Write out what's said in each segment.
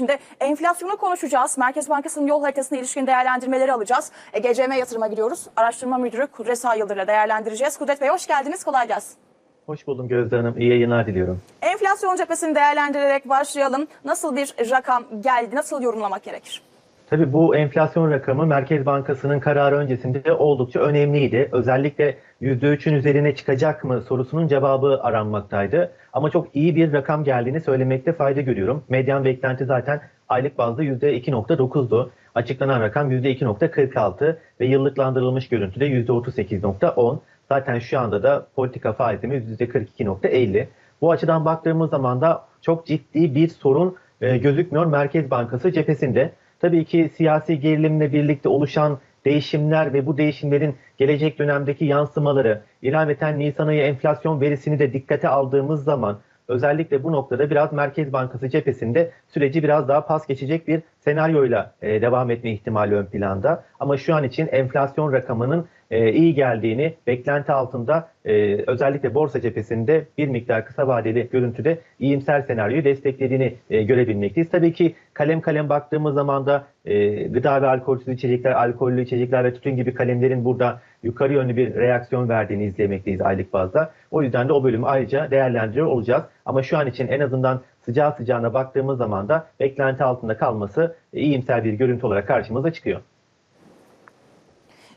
Şimdi enflasyonu konuşacağız. Merkez Bankası'nın yol haritasına ilişkin değerlendirmeleri alacağız. E, GCM yatırıma gidiyoruz. Araştırma Müdürü Kudret Sağyıldır'la değerlendireceğiz. Kudret Bey hoş geldiniz. Kolay gelsin. Hoş buldum Gözde Hanım. İyi yayınlar diliyorum. Enflasyon cephesini değerlendirerek başlayalım. Nasıl bir rakam geldi? Nasıl yorumlamak gerekir? Tabii bu enflasyon rakamı Merkez Bankası'nın kararı öncesinde oldukça önemliydi. Özellikle %3'ün üzerine çıkacak mı sorusunun cevabı aranmaktaydı. Ama çok iyi bir rakam geldiğini söylemekte fayda görüyorum. Medyan beklenti zaten aylık bazda %2.9'du. Açıklanan rakam %2.46 ve yıllıklandırılmış görüntüde %38.10. Zaten şu anda da politika faizimiz %42.50. Bu açıdan baktığımız zaman da çok ciddi bir sorun e, gözükmüyor Merkez Bankası cephesinde. Tabii ki siyasi gerilimle birlikte oluşan değişimler ve bu değişimlerin gelecek dönemdeki yansımaları, ilaveten Nisan ayı enflasyon verisini de dikkate aldığımız zaman özellikle bu noktada biraz Merkez Bankası cephesinde süreci biraz daha pas geçecek bir senaryoyla e, devam etme ihtimali ön planda. Ama şu an için enflasyon rakamının e, iyi geldiğini, beklenti altında e, özellikle borsa cephesinde bir miktar kısa vadeli görüntüde iyimser senaryoyu desteklediğini e, görebilmekteyiz. Tabii ki kalem kalem baktığımız zaman da e, gıda ve alkolsüz içecekler, alkollü içecekler ve tütün gibi kalemlerin burada yukarı yönlü bir reaksiyon verdiğini izlemekteyiz aylık bazda. O yüzden de o bölümü ayrıca değerlendiriyor olacağız. Ama şu an için en azından sıcağı sıcağına baktığımız zaman da beklenti altında kalması e, iyimser bir görüntü olarak karşımıza çıkıyor.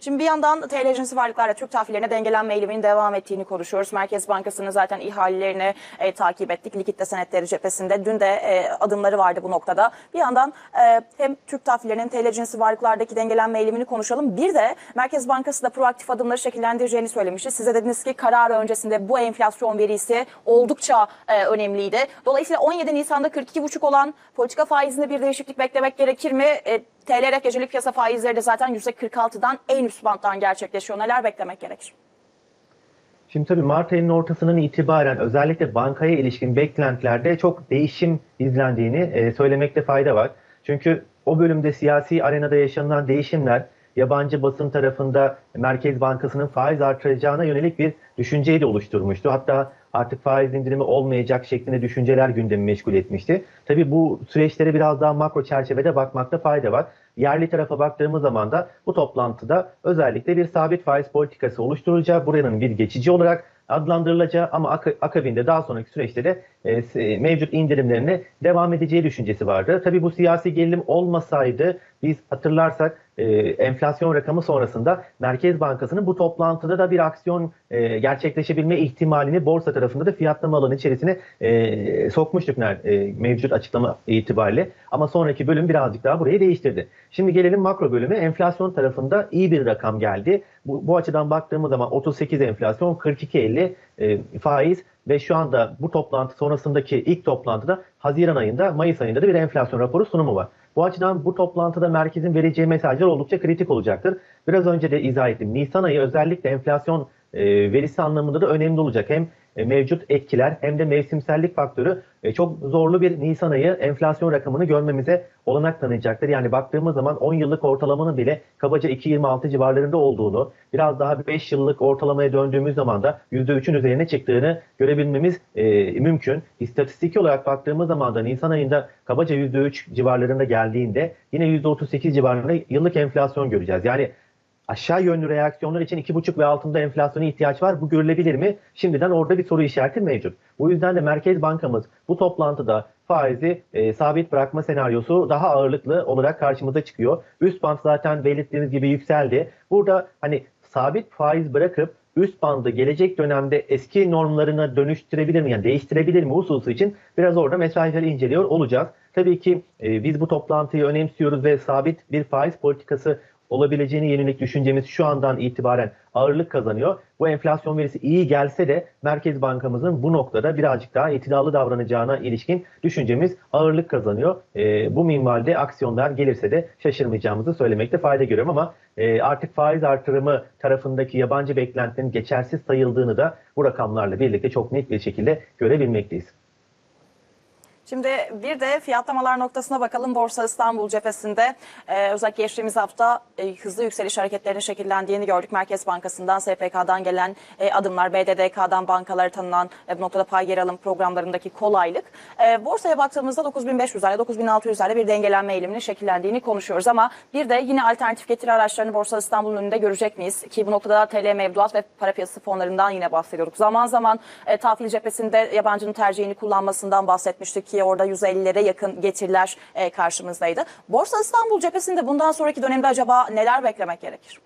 Şimdi bir yandan TL cinsi varlıklarla Türk tahvillerine dengelenme eğiliminin devam ettiğini konuşuyoruz. Merkez Bankası'nın zaten ihalelerini e, takip ettik. Likitte senetleri cephesinde. Dün de e, adımları vardı bu noktada. Bir yandan e, hem Türk tahvillerinin TL cinsi varlıklardaki dengelenme eğilimini konuşalım. Bir de Merkez Bankası da proaktif adımları şekillendireceğini söylemişti. Size dediniz ki karar öncesinde bu enflasyon verisi oldukça e, önemliydi. Dolayısıyla 17 Nisan'da 42,5 olan politika faizinde bir değişiklik beklemek gerekir mi? E, TL gecelik piyasa faizleri de zaten %46'dan en üst banttan gerçekleşiyor. Neler beklemek gerekir? Şimdi tabii Mart ayının ortasından itibaren özellikle bankaya ilişkin beklentilerde çok değişim izlendiğini e, söylemekte fayda var. Çünkü o bölümde siyasi arenada yaşanılan değişimler yabancı basın tarafında Merkez Bankası'nın faiz artıracağına yönelik bir düşünceyi de oluşturmuştu. Hatta artık faiz indirimi olmayacak şeklinde düşünceler gündemi meşgul etmişti. Tabii bu süreçlere biraz daha makro çerçevede bakmakta fayda var. Yerli tarafa baktığımız zaman da bu toplantıda özellikle bir sabit faiz politikası oluşturulacağı, buranın bir geçici olarak adlandırılacağı ama ak- akabinde daha sonraki süreçte de e, mevcut indirimlerine devam edeceği düşüncesi vardı. Tabii bu siyasi gerilim olmasaydı biz hatırlarsak e, enflasyon rakamı sonrasında Merkez Bankası'nın bu toplantıda da bir aksiyon e, gerçekleşebilme ihtimalini borsa tarafında da fiyatlama alanı içerisine e, sokmuştuk e, mevcut açıklama itibariyle. Ama sonraki bölüm birazcık daha burayı değiştirdi. Şimdi gelelim makro bölüme. Enflasyon tarafında iyi bir rakam geldi. Bu, bu açıdan baktığımız zaman 38 enflasyon, 42.50 e, faiz ve şu anda bu toplantı sonrasındaki ilk toplantıda Haziran ayında, Mayıs ayında da bir enflasyon raporu sunumu var. Bu açıdan bu toplantıda merkezin vereceği mesajlar oldukça kritik olacaktır. Biraz önce de izah ettim. Nisan ayı özellikle enflasyon e, verisi anlamında da önemli olacak. Hem e, mevcut etkiler hem de mevsimsellik faktörü e, çok zorlu bir Nisan ayı enflasyon rakamını görmemize olanak tanıyacaktır. Yani baktığımız zaman 10 yıllık ortalamanın bile kabaca 2.26 civarlarında olduğunu, biraz daha 5 yıllık ortalamaya döndüğümüz zaman da %3'ün üzerine çıktığını görebilmemiz e, mümkün. İstatistiki olarak baktığımız zaman da Nisan ayında kabaca %3 civarlarında geldiğinde yine %38 civarında yıllık enflasyon göreceğiz. Yani aşağı yönlü reaksiyonlar için 2,5 ve altında enflasyona ihtiyaç var. Bu görülebilir mi? Şimdiden orada bir soru işareti mevcut. Bu yüzden de Merkez Bankamız bu toplantıda faizi e, sabit bırakma senaryosu daha ağırlıklı olarak karşımıza çıkıyor. Üst band zaten belirttiğiniz gibi yükseldi. Burada hani sabit faiz bırakıp üst bandı gelecek dönemde eski normlarına dönüştürebilir mi? Yani değiştirebilir mi hususu için biraz orada mesajları inceliyor olacağız. Tabii ki e, biz bu toplantıyı önemsiyoruz ve sabit bir faiz politikası olabileceğine yönelik düşüncemiz şu andan itibaren ağırlık kazanıyor. Bu enflasyon verisi iyi gelse de Merkez Bankamızın bu noktada birazcık daha itidalı davranacağına ilişkin düşüncemiz ağırlık kazanıyor. E, bu minvalde aksiyonlar gelirse de şaşırmayacağımızı söylemekte fayda görüyorum ama e, artık faiz artırımı tarafındaki yabancı beklentinin geçersiz sayıldığını da bu rakamlarla birlikte çok net bir şekilde görebilmekteyiz. Şimdi bir de fiyatlamalar noktasına bakalım. Borsa İstanbul cephesinde e, özellikle geçtiğimiz hafta e, hızlı yükseliş hareketlerinin şekillendiğini gördük. Merkez Bankası'ndan, SPK'dan gelen e, adımlar, BDDK'dan bankaları tanınan e, bu noktada pay geri alım programlarındaki kolaylık. E, borsaya baktığımızda 9500'lerle 9600'lerle bir dengelenme eğiliminin şekillendiğini konuşuyoruz. Ama bir de yine alternatif getiri araçlarını Borsa İstanbul'un önünde görecek miyiz? Ki bu noktada TL mevduat ve para piyasası fonlarından yine bahsediyorduk. Zaman zaman e, tahvil cephesinde yabancının tercihini kullanmasından bahsetmiştik ki orada 150'lere yakın getiriler e, karşımızdaydı. Borsa İstanbul cephesinde bundan sonraki dönemde acaba neler beklemek gerekir?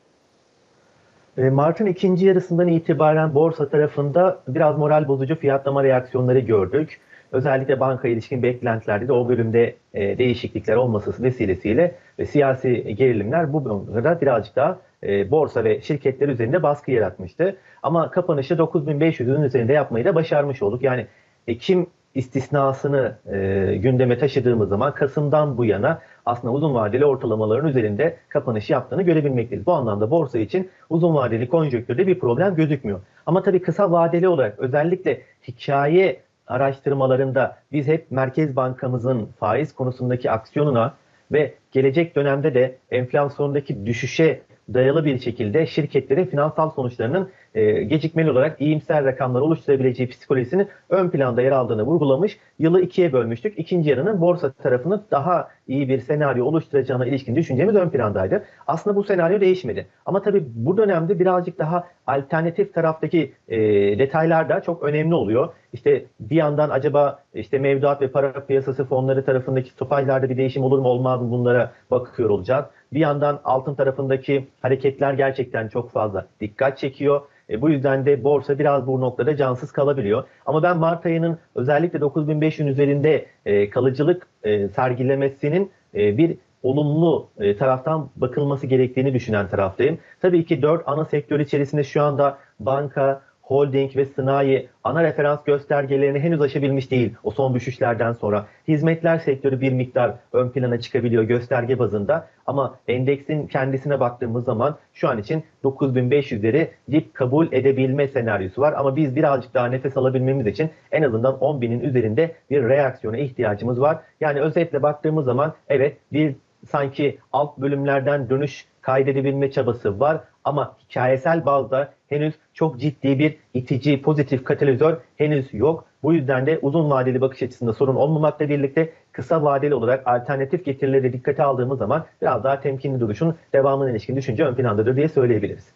E, Mart'ın ikinci yarısından itibaren borsa tarafında biraz moral bozucu fiyatlama reaksiyonları gördük. Özellikle banka ilişkin beklentilerde de o bölümde e, değişiklikler olması vesilesiyle ve siyasi gerilimler bu bölümde birazcık daha e, borsa ve şirketler üzerinde baskı yaratmıştı. Ama kapanışı 9500'ün üzerinde yapmayı da başarmış olduk. Yani Ekim istisnasını e, gündeme taşıdığımız zaman Kasım'dan bu yana aslında uzun vadeli ortalamaların üzerinde kapanış yaptığını görebilmekteyiz. Bu anlamda borsa için uzun vadeli konjonktürde bir problem gözükmüyor. Ama tabii kısa vadeli olarak özellikle hikaye araştırmalarında biz hep Merkez Bankamızın faiz konusundaki aksiyonuna ve gelecek dönemde de enflasyondaki düşüşe dayalı bir şekilde şirketlerin finansal sonuçlarının e, gecikmeli olarak iyimser rakamlar oluşturabileceği psikolojisinin ön planda yer aldığını vurgulamış. Yılı ikiye bölmüştük. İkinci yarının borsa tarafını daha iyi bir senaryo oluşturacağına ilişkin düşüncemiz ön plandaydı. Aslında bu senaryo değişmedi. Ama tabii bu dönemde birazcık daha alternatif taraftaki e, detaylar da çok önemli oluyor. İşte bir yandan acaba işte mevduat ve para piyasası fonları tarafındaki stopajlarda bir değişim olur mu olmaz mı bunlara bakıyor olacağız. Bir yandan altın tarafındaki hareketler gerçekten çok fazla dikkat çekiyor. E, bu yüzden de borsa biraz bu noktada cansız kalabiliyor. Ama ben Mart ayının özellikle 9500'ün üzerinde e, kalıcılık e, sergilemesinin e, bir olumlu e, taraftan bakılması gerektiğini düşünen taraftayım. Tabii ki dört ana sektör içerisinde şu anda banka, holding ve sanayi ana referans göstergelerini henüz aşabilmiş değil o son düşüşlerden sonra. Hizmetler sektörü bir miktar ön plana çıkabiliyor gösterge bazında ama endeksin kendisine baktığımız zaman şu an için 9500'leri dip kabul edebilme senaryosu var. Ama biz birazcık daha nefes alabilmemiz için en azından 10.000'in üzerinde bir reaksiyona ihtiyacımız var. Yani özetle baktığımız zaman evet bir sanki alt bölümlerden dönüş kaydedebilme çabası var ama hikayesel bazda henüz çok ciddi bir itici pozitif katalizör henüz yok. Bu yüzden de uzun vadeli bakış açısında sorun olmamakla birlikte kısa vadeli olarak alternatif getirileri dikkate aldığımız zaman biraz daha temkinli duruşun devamına ilişkin düşünce ön plandadır diye söyleyebiliriz.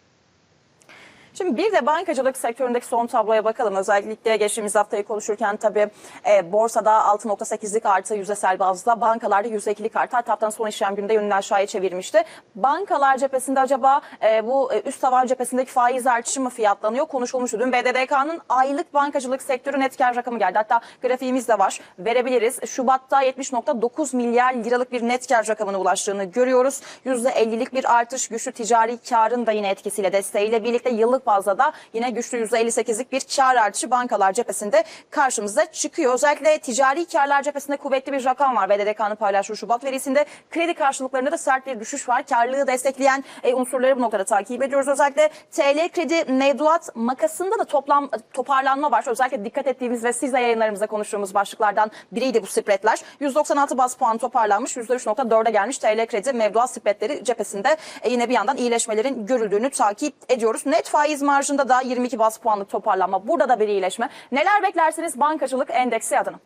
Şimdi bir de bankacılık sektöründeki son tabloya bakalım. Özellikle geçtiğimiz haftayı konuşurken tabii e, borsada 6.8'lik artı yüzdesel bazda bankalarda %2'lik artı hatta son işlem gününde yönünü aşağıya çevirmişti. Bankalar cephesinde acaba e, bu e, üst tavan cephesindeki faiz artışı mı fiyatlanıyor? Konuşulmuştu. Dün BDDK'nın aylık bankacılık sektörü net kar rakamı geldi. Hatta grafiğimiz de var. Verebiliriz. Şubat'ta 70.9 milyar liralık bir net kar rakamına ulaştığını görüyoruz. %50'lik bir artış güçlü ticari karın da yine etkisiyle desteğiyle birlikte yıllık bazda da yine güçlü %58'lik bir kar artışı bankalar cephesinde karşımıza çıkıyor. Özellikle ticari karlar cephesinde kuvvetli bir rakam var. BDDK'nın paylaştığı Şubat verisinde kredi karşılıklarında da sert bir düşüş var. Karlılığı destekleyen e, unsurları bu noktada takip ediyoruz. Özellikle TL kredi mevduat makasında da toplam toparlanma var. Özellikle dikkat ettiğimiz ve sizle yayınlarımızda konuştuğumuz başlıklardan biriydi bu spreadler. 196 bas puan toparlanmış. %3.4'e gelmiş TL kredi mevduat spreadleri cephesinde e, yine bir yandan iyileşmelerin görüldüğünü takip ediyoruz. Net faiz marjında da 22 bas puanlık toparlanma. Burada da bir iyileşme. Neler beklersiniz bankacılık endeksi adına?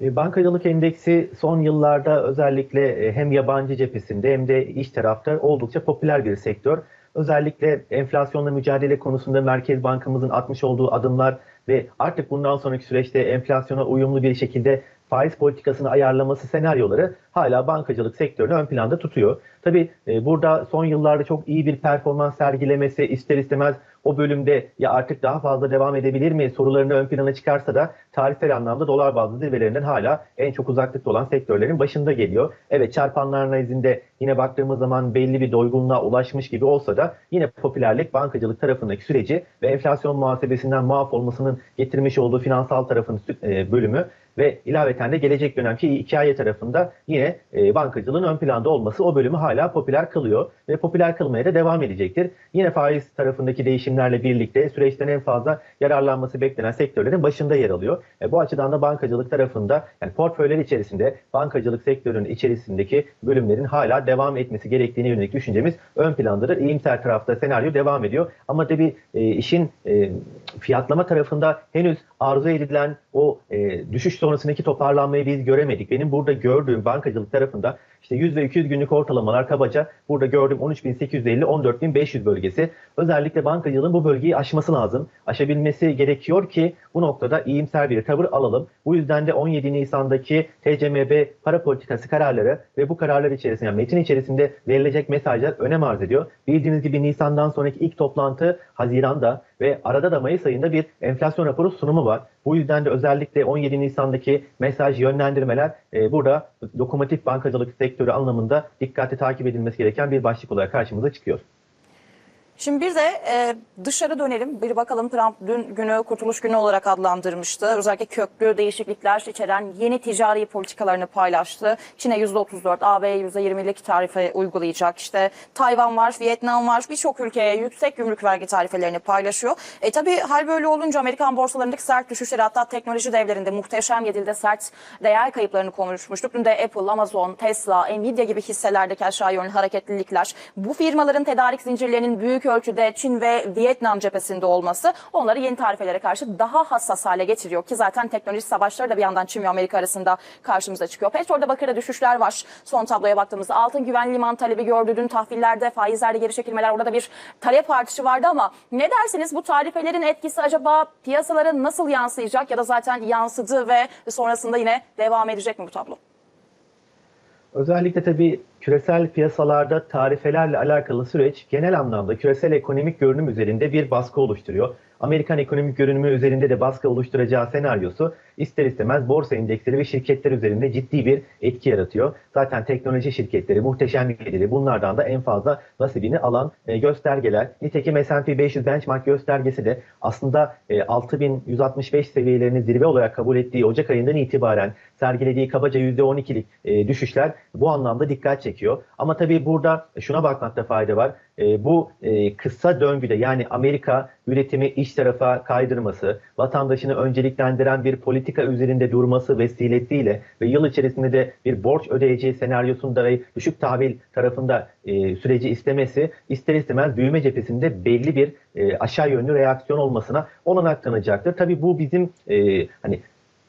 E, Bankacılık endeksi son yıllarda özellikle e, hem yabancı cephesinde hem de iç tarafta oldukça popüler bir sektör. Özellikle enflasyonla mücadele konusunda Merkez Bankamızın atmış olduğu adımlar ve artık bundan sonraki süreçte enflasyona uyumlu bir şekilde faiz politikasını ayarlaması senaryoları hala bankacılık sektörünü ön planda tutuyor. Tabii e, burada son yıllarda çok iyi bir performans sergilemesi ister istemez o bölümde ya artık daha fazla devam edebilir mi sorularını ön plana çıkarsa da tarihsel anlamda dolar bazlı zirvelerinden hala en çok uzaklıkta olan sektörlerin başında geliyor. Evet çarpanlar analizinde yine baktığımız zaman belli bir doygunluğa ulaşmış gibi olsa da yine popülerlik bankacılık tarafındaki süreci ve enflasyon muhasebesinden muaf olmasının getirmiş olduğu finansal tarafın e, bölümü ve ilaveten de gelecek dönemki hikaye tarafında yine e, bankacılığın ön planda olması o bölümü hala popüler kılıyor ve popüler kılmaya da devam edecektir. Yine faiz tarafındaki değişim değişimlerle birlikte süreçten en fazla yararlanması beklenen sektörlerin başında yer alıyor. E, bu açıdan da bankacılık tarafında yani portföyler içerisinde bankacılık sektörünün içerisindeki bölümlerin hala devam etmesi gerektiğine yönelik düşüncemiz ön plandadır. İyimser tarafta senaryo devam ediyor. Ama tabii e, işin e, fiyatlama tarafında henüz arzu edilen o e, düşüş sonrasındaki toparlanmayı biz göremedik. Benim burada gördüğüm bankacılık tarafında işte 100 ve 200 günlük ortalamalar kabaca burada gördüğüm 13.850 14.500 bölgesi. Özellikle bankacılığın bu bölgeyi aşması lazım. Aşabilmesi gerekiyor ki bu noktada iyimser bir tavır alalım. Bu yüzden de 17 Nisan'daki TCMB para politikası kararları ve bu kararlar içerisinde yani metin içerisinde verilecek mesajlar önem arz ediyor. Bildiğiniz gibi Nisan'dan sonraki ilk toplantı Haziran'da ve arada da Mayıs ayında bir enflasyon raporu sunumu var. Bu yüzden de özellikle 17 Nisan'daki mesaj yönlendirmeler e, burada dokunmatik bankacılık sektörü anlamında dikkatli takip edilmesi gereken bir başlık olarak karşımıza çıkıyor. Şimdi bir de e, dışarı dönelim. Bir bakalım Trump dün günü kurtuluş günü olarak adlandırmıştı. Özellikle köklü değişiklikler içeren yeni ticari politikalarını paylaştı. Çin'e %34, AB'ye %20'lik tarife uygulayacak. İşte Tayvan var, Vietnam var. Birçok ülkeye yüksek gümrük vergi tarifelerini paylaşıyor. E tabii hal böyle olunca Amerikan borsalarındaki sert düşüşleri hatta teknoloji devlerinde muhteşem yedilde sert değer kayıplarını konuşmuştuk. Dün de Apple, Amazon, Tesla, Nvidia gibi hisselerdeki aşağı yönlü hareketlilikler bu firmaların tedarik zincirlerinin büyük ölçüde Çin ve Vietnam cephesinde olması onları yeni tarifelere karşı daha hassas hale getiriyor ki zaten teknoloji savaşları da bir yandan Çin ve Amerika arasında karşımıza çıkıyor. Petrolde bakırda düşüşler var. Son tabloya baktığımızda altın güvenli liman talebi gördü. Dün tahvillerde faizlerde geri çekilmeler orada da bir talep artışı vardı ama ne dersiniz bu tarifelerin etkisi acaba piyasalara nasıl yansıyacak ya da zaten yansıdı ve sonrasında yine devam edecek mi bu tablo? Özellikle tabii küresel piyasalarda tarifelerle alakalı süreç genel anlamda küresel ekonomik görünüm üzerinde bir baskı oluşturuyor. Amerikan ekonomik görünümü üzerinde de baskı oluşturacağı senaryosu ister istemez borsa endeksleri ve şirketler üzerinde ciddi bir etki yaratıyor. Zaten teknoloji şirketleri, muhteşem geliri bunlardan da en fazla nasibini alan e, göstergeler. Nitekim S&P 500 benchmark göstergesi de aslında e, 6165 seviyelerini zirve olarak kabul ettiği Ocak ayından itibaren sergilediği kabaca %12'lik e, düşüşler bu anlamda dikkat çekiyor. Ama tabii burada şuna bakmakta fayda var. E, bu e, kısa döngüde yani Amerika üretimi iç tarafa kaydırması, vatandaşını önceliklendiren bir politika üzerinde durması vesilesiyle ve yıl içerisinde de bir borç ödeyeceği senaryosunda ve düşük tahvil tarafında e, süreci istemesi ister istemez büyüme cephesinde belli bir e, aşağı yönlü reaksiyon olmasına olanak tanıyacaktır. Tabii bu bizim e, hani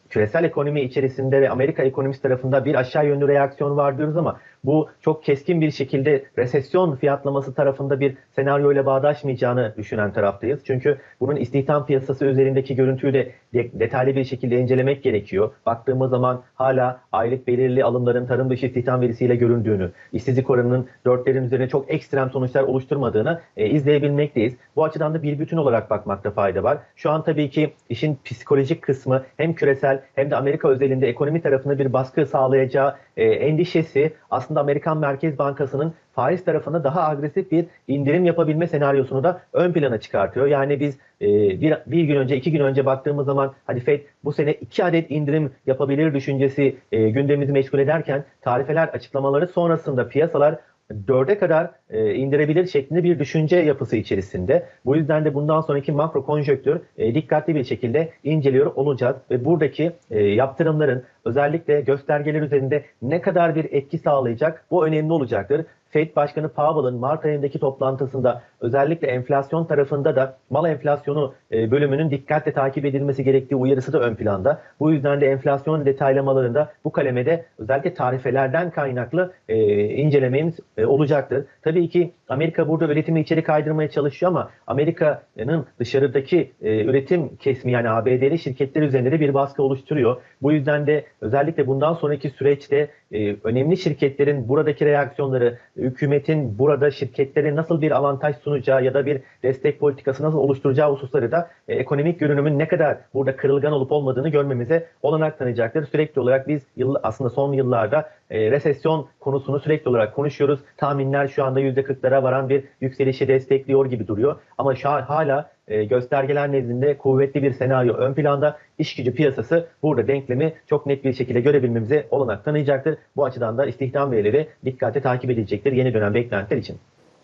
küresel ekonomi içerisinde ve Amerika ekonomisi tarafında bir aşağı yönlü reaksiyon var diyoruz ama bu çok keskin bir şekilde resesyon fiyatlaması tarafında bir senaryoyla bağdaşmayacağını düşünen taraftayız. Çünkü bunun istihdam piyasası üzerindeki görüntüyü de detaylı bir şekilde incelemek gerekiyor. Baktığımız zaman hala aylık belirli alımların tarım dışı istihdam verisiyle göründüğünü, işsizlik oranının dörtlerin üzerine çok ekstrem sonuçlar oluşturmadığını e, izleyebilmekteyiz. Bu açıdan da bir bütün olarak bakmakta fayda var. Şu an tabii ki işin psikolojik kısmı hem küresel hem de Amerika özelinde ekonomi tarafında bir baskı sağlayacağı e, endişesi aslında Amerikan Merkez Bankası'nın faiz tarafında daha agresif bir indirim yapabilme senaryosunu da ön plana çıkartıyor. Yani biz e, bir, bir gün önce, iki gün önce baktığımız zaman hadi Fed bu sene iki adet indirim yapabilir düşüncesi e, gündemimizi meşgul ederken tarifeler açıklamaları sonrasında piyasalar dörde kadar e, indirebilir şeklinde bir düşünce yapısı içerisinde. Bu yüzden de bundan sonraki makro konjöktür e, dikkatli bir şekilde inceliyor olacağız ve buradaki e, yaptırımların özellikle göstergeler üzerinde ne kadar bir etki sağlayacak bu önemli olacaktır. Fed Başkanı Powell'ın Mart ayındaki toplantısında özellikle enflasyon tarafında da mal enflasyonu e, bölümünün dikkatle takip edilmesi gerektiği uyarısı da ön planda. Bu yüzden de enflasyon detaylamalarında bu kalemede özellikle tarifelerden kaynaklı e, incelememiz e, olacaktır. Tabii ki Amerika burada üretimi içeri kaydırmaya çalışıyor ama Amerika'nın dışarıdaki e, üretim kesmi yani ABD'li şirketler üzerinde de bir baskı oluşturuyor. Bu yüzden de özellikle bundan sonraki süreçte e, önemli şirketlerin buradaki reaksiyonları, hükümetin burada şirketlere nasıl bir avantaj sunacağı ya da bir destek politikası nasıl oluşturacağı hususları da e, ekonomik görünümün ne kadar burada kırılgan olup olmadığını görmemize olanak tanıyacaktır. Sürekli olarak biz yıl, aslında son yıllarda e, resesyon konusunu sürekli olarak konuşuyoruz. Tahminler şu anda %40'lara varan bir yükselişi destekliyor gibi duruyor. Ama şu an hala e, göstergeler nezdinde kuvvetli bir senaryo ön planda. İş gücü piyasası burada denklemi çok net bir şekilde görebilmemize olanak tanıyacaktır. Bu açıdan da istihdam verileri dikkatle takip edilecektir yeni dönem beklentiler için.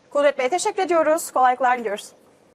Kudret Bey teşekkür ediyoruz. Kolaylıklar diliyoruz.